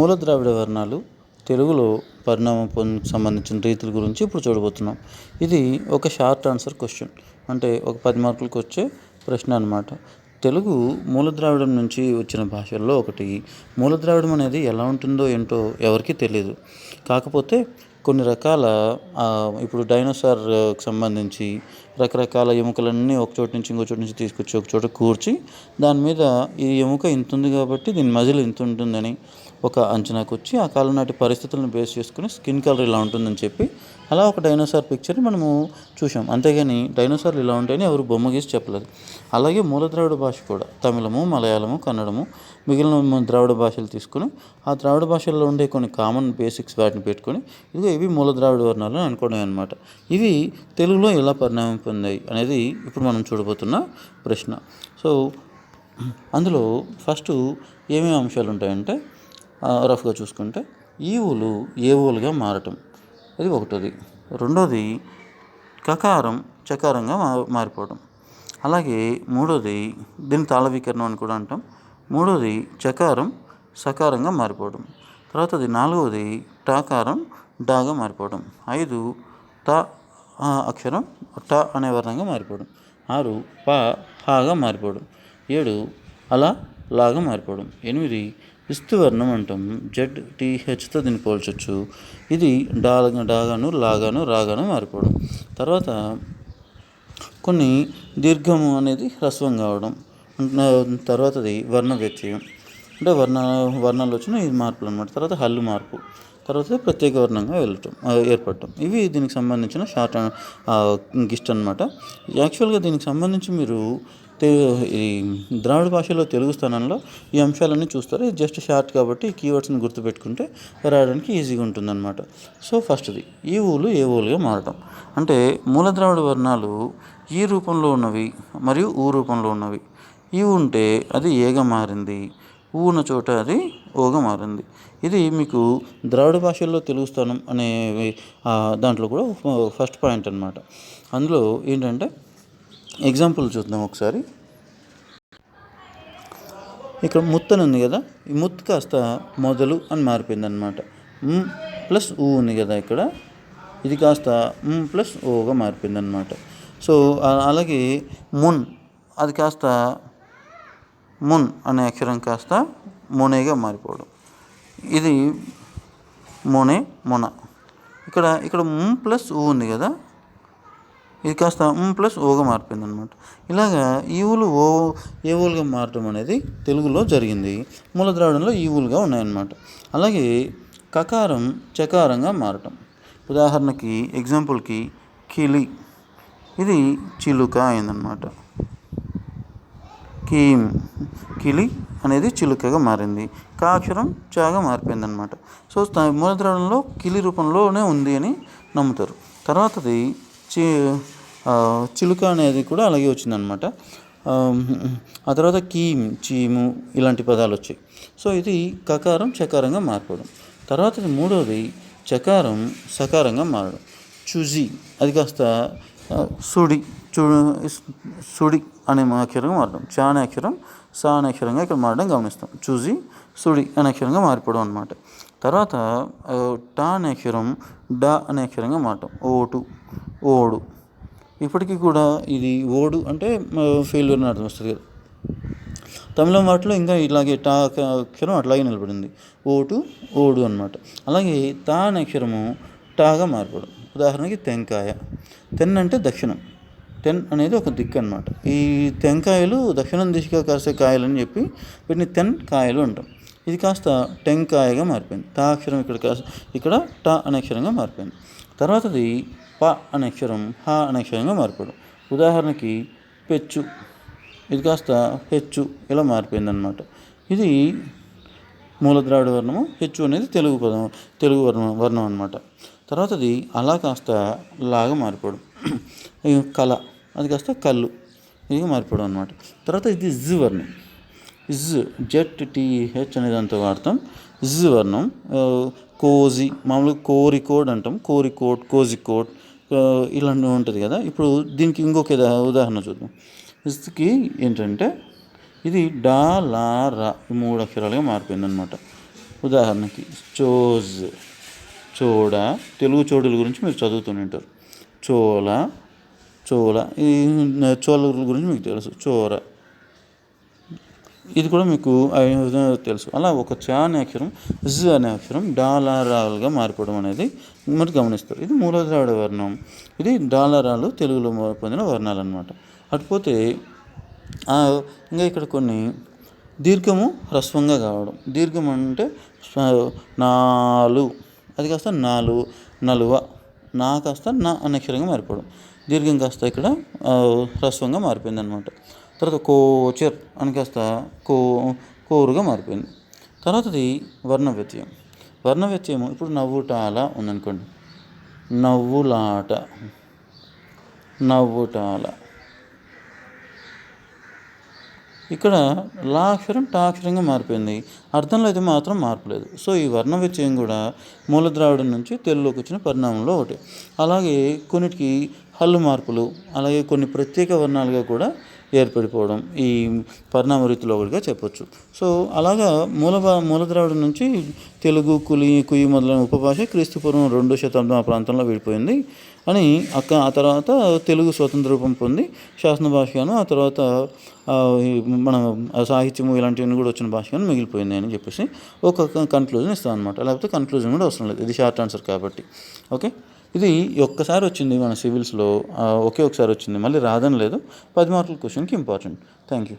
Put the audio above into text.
మూల ద్రావిడ వర్ణాలు తెలుగులో పరిణామం సంబంధించిన రీతుల గురించి ఇప్పుడు చూడబోతున్నాం. ఇది ఒక షార్ట్ ఆన్సర్ క్వశ్చన్. అంటే ఒక పది మార్కులకు వచ్చే ప్రశ్న అనమాట తెలుగు మూల ద్రావిడం నుంచి వచ్చిన భాషల్లో ఒకటి. మూలద్రావిడం అనేది ఎలా ఉంటుందో ఏంటో ఎవరికీ తెలియదు కాకపోతే కొన్ని రకాల ఇప్పుడు డైనోసార్కి సంబంధించి రకరకాల ఎముకలన్నీ ఒక చోటు నుంచి ఇంకో చోటు నుంచి తీసుకొచ్చి ఒక చోట కూర్చి దాని మీద ఈ ఎముక ఇంత ఉంది కాబట్టి దీని మజిల్ ఇంత ఉంటుందని ఒక అంచనాకు వచ్చి ఆ కాలం నాటి పరిస్థితులను బేస్ చేసుకుని స్కిన్ కలర్ ఇలా ఉంటుందని చెప్పి అలా ఒక డైనోసార్ పిక్చర్ని మనము చూసాం అంతేగాని డైనోసార్లు ఇలా ఉంటాయని ఎవరు బొమ్మ గీసి చెప్పలేదు. అలాగే మూల ద్రావిడ భాష కూడా తమిళము మలయాళము కన్నడము మిగిలిన ద్రావిడ భాషలు తీసుకుని ఆ ద్రావిడ భాషల్లో ఉండే కొన్ని కామన్ బేసిక్స్ వాటిని పెట్టుకొని ఇదిగో ఇవి మూల ద్రావిడ వర్ణాలు అనుకోవడం అనమాట ఇవి తెలుగులో ఎలా పరిణామం పొందాయి అనేది ఇప్పుడు మనం చూడబోతున్న ప్రశ్న. సో అందులో ఫస్ట్ ఏమేమి అంశాలు ఉంటాయంటే రఫ్గా చూసుకుంటే ఈవులు ఏవులుగా మారటం. అది ఒకటోది. రెండోది కకారం చకారంగా మారిపోవడం అలాగే మూడోది దీని తాళవీకరణం అని కూడా అంటాం. మూడోది చకారం సకారంగా మారిపోవడం తర్వాతది నాలుగవది టాకారం డాగా మారిపోవడం ఐదు తా ఆ అక్షరం ట అనే వర్ణంగా మారిపోవడం. ఆరు ప హాగా మారిపోవడం. ఏడు అలా లాగా మారిపోవడం. ఎనిమిది విస్తువర్ణం అంటాం. జెడ్ టీహెచ్తో దీన్ని పోల్చొచ్చు. ఇది డాగా డాగాను లాగాను రాగాను మారిపోవడం. తర్వాత కొన్ని దీర్ఘము అనేది హ్రస్వం కావడం. తర్వాతది వర్ణ వ్యత్యయం. అంటే వర్ణ వర్ణాలు వచ్చిన ఈ మార్పులు అనమాట తర్వాత హల్లు మార్పు. తర్వాత ప్రత్యేక వర్ణంగా వెళ్ళటం ఏర్పడటం. ఇవి దీనికి సంబంధించిన షార్ట్ గిస్ట్ అనమాట యాక్చువల్గా దీనికి సంబంధించి మీరు ఈ ద్రావిడ భాషలో తెలుగు స్థానంలో ఈ అంశాలన్నీ చూస్తారు. ఇది జస్ట్ షార్ట్ కాబట్టి ఈ కీవర్డ్స్ని గుర్తుపెట్టుకుంటే రాయడానికి ఈజీగా ఉంటుందన్నమాట. సో ఫస్ట్ది ఈ ఊలు ఏ ఊలుగా మారటం. అంటే మూల ద్రావిడ వర్ణాలు ఈ రూపంలో ఉన్నవి మరియు ఊ రూపంలో ఉన్నవి. ఈ ఉంటే అది ఏగా మారింది. ఊ ఉన్న చోట అది ఓగా మారింది ఇది మీకు ద్రావిడ భాషల్లో తెలుగు స్థానం అనే దాంట్లో కూడా ఫస్ట్ పాయింట్ అనమాట అందులో ఏంటంటే ఎగ్జాంపుల్ చూద్దాం ఒకసారి. ఇక్కడ ముత్ అని ఉంది కదా ఈ ముత్ కాస్త మొదలు అని మారిపోయింది అనమాట ప్లస్ ఊ ఉంది కదా ఇక్కడ ఇది కాస్త ప్లస్ ఓగా మారిపోయింది అనమాట సో అలాగే మున్ అది కాస్త మున్ అనే అక్షరం కాస్త మొనేగా మారిపోవడం. ఇది మొనే మొన. ఇక్కడ ఇక్కడ ముం ప్లస్ ఊ ఉంది కదా? ఇది కాస్త ఉం ప్లస్ ఓగా మారిపోయింది అనమాట ఇలాగా ఈవులు ఓ ఏవులుగా మారడం అనేది తెలుగులో జరిగింది. మూల ద్రావిడంలో ఈవులుగా ఉన్నాయన్నమాట. అలాగే కకారం చకారంగా మారటం. ఉదాహరణకి ఎగ్జాంపుల్కి కిలి. ఇది చిలుక అయిందనమాట కీమ్ కిలి అనేది చిలుకగా మారింది. కా అక్షరం చాగా మారిపోయింది అనమాట సో స్థా- మూల కిలి రూపంలోనే ఉంది అని నమ్ముతారు. తర్వాతది చి చిలుక అనేది కూడా అలాగే వచ్చిందనమాట ఆ, తర్వాత కీమ్ చీము ఇలాంటి పదాలు వచ్చాయి. సో ఇది కకారం చకారంగా మారిపోవడం. తర్వాతది మూడవది చకారం సకారంగా మారడం. చుజి అది కాస్త సుడి సుడి అనే అక్షరంగా మారడం చా అనే అక్షరం సా అనే అక్షరంగా ఇక్కడ మారడం గమనిస్తాం. చూసి సుడి అనే అక్షరంగా మారిపోవడం అనమాట తర్వాత ఆ, టా అనే అక్షరం డా అనే అక్షరంగా మారటం. ఓటు ఓడు. ఇప్పటికీ కూడా ఇది ఓడు అంటే ఫెయిల్యూర్ అని అర్థం వస్తుంది కదా. తమిళం వాటిలో ఇంకా ఇలాగే టా అక్షరం అట్లాగే నిలబడింది. ఓటు ఓడు అన్నమాట. అలాగే తా అనే అక్షరము టాగా మారిపోవడం. ఉదాహరణకి తెంకాయ. తెన్ అంటే దక్షిణం. టెన్ అనేది ఒక దిక్కు అనమాట ఈ టెంకాయలు దక్షిణం దిశగా కాసే కాయలని చెప్పి వీటిని తెన్ కాయలు అంటాం. ఇది కాస్త టెంకాయగా మారిపోయింది. తా అక్షరం ఇక్కడ కాస్త ఇక్కడ ట అనే అక్షరంగా మారిపోయింది. తర్వాతది ప అనే అక్షరం హ అనే అక్షరంగా మారిపోవడం. ఉదాహరణకి పెచ్చు ఇది కాస్త హెచ్చు ఇలా మారిపోయింది అనమాట ఇది మూల ద్రావిడ వర్ణము హెచ్చు అనేది తెలుగు పదం తెలుగు వర్ణం వర్ణం అనమాట తర్వాతది అలా కాస్త లాగా మారిపోవడం. ఈ కళ అది కాస్త కళ్ళు. ఇది మారిపోవడం అనమాట తర్వాత ఇది ఇజ్ వర్ణం. ఇజ్ జెట్ టీహెచ్ అనే దాంతో వాడతాం. ఇజ్ వర్ణం కోజీ కోజి మామూలుగా కోరికోడ్ అంటాం. కోరికోట్ కోజికోట్ ఇలాంటివి ఉంటుంది కదా. ఇప్పుడు దీనికి ఇంకొక ఉదాహరణ చూద్దాం. ఇజ్కి ఏంటంటే ఇది డా లా రా మూడు అక్షరాలుగా మారిపోయింది అనమాట ఉదాహరణకి చోజ్ చోడ తెలుగు చోడుల గురించి మీరు చదువుతూనే ఉంటారు. చోళ చోళ. ఈ చోళ గురించి మీకు తెలుసు. చోర. ఇది కూడా మీకు తెలుసు. అలా ఒక చ అనే అక్షరం జ అనే అక్షరం డాలరాలుగా మారిపోవడం అనేది మీరు గమనిస్తారు. ఇది మూలద్రావిడ వర్ణం. ఇది డాలరాలు తెలుగులో పొందిన వర్ణాలు అనమాట అటుపోతే ఇంకా ఇక్కడ కొన్ని. దీర్ఘము హ్రస్వంగా కావడం. దీర్ఘం అంటే నాలు. అది కాస్త నాలు నలువ. నా కాస్త నా అనక్షరంగా మారిపోవడం. దీర్ఘం కాస్త ఇక్కడ హ్రస్వంగా మారిపోయింది అనమాట తర్వాత కోచర్ అని కాస్త కో కోరుగా మారిపోయింది. తర్వాతది వర్ణ వ్యత్యయం వర్ణ వ్యత్యయం ఇప్పుడు నవ్వుటాల ఉందనుకోండి. నవ్వులాట. నవ్వుటాల ఇక్కడ లా అక్షరం టా అక్షరంగా మారిపోయింది. అర్థంలో అయితే మాత్రం మార్పు లేదు. సో ఈ వర్ణ వ్యత్యయం కూడా మూలద్రావిడం నుంచి తెలుగులోకి వచ్చిన పరిణామంలో ఒకటి. అలాగే కొన్నిటికి హల్లు మార్పులు అలాగే కొన్ని ప్రత్యేక వర్ణాలుగా కూడా ఏర్పడిపోవడం ఈ పరిణామ రీతిలో ఒకటిగా చెప్పొచ్చు. సో అలాగా మూల భా- మూలద్రావిడం నుంచి తెలుగు కులి కుయి మొదలైన ఉపభాష క్రీస్తుపూర్వం రెండో శతాబ్దం ఆ ప్రాంతంలో విడిపోయింది. అని అక్క ఆ తర్వాత తెలుగు స్వతంత్ర రూపం పొంది శాసన భాషగాను ఆ తర్వాత మన సాహిత్యము ఇలాంటివన్నీ కూడా వచ్చిన భాషగాను మిగిలిపోయింది అని చెప్పేసి ఒక కన్క్లూజన్ ఇస్తాం అనమాట లేకపోతే కన్క్లూజన్ కూడా అవసరం లేదు. ఇది షార్ట్ ఆన్సర్ కాబట్టి. ఓకే? ఇది ఒక్కసారి వచ్చింది మన సివిల్స్లో ఒకే ఒకసారి వచ్చింది. మళ్ళీ రాదని లేదు. పది మార్కుల క్వశ్చన్కి ఇంపార్టెంట్ థ్యాంక్ యూ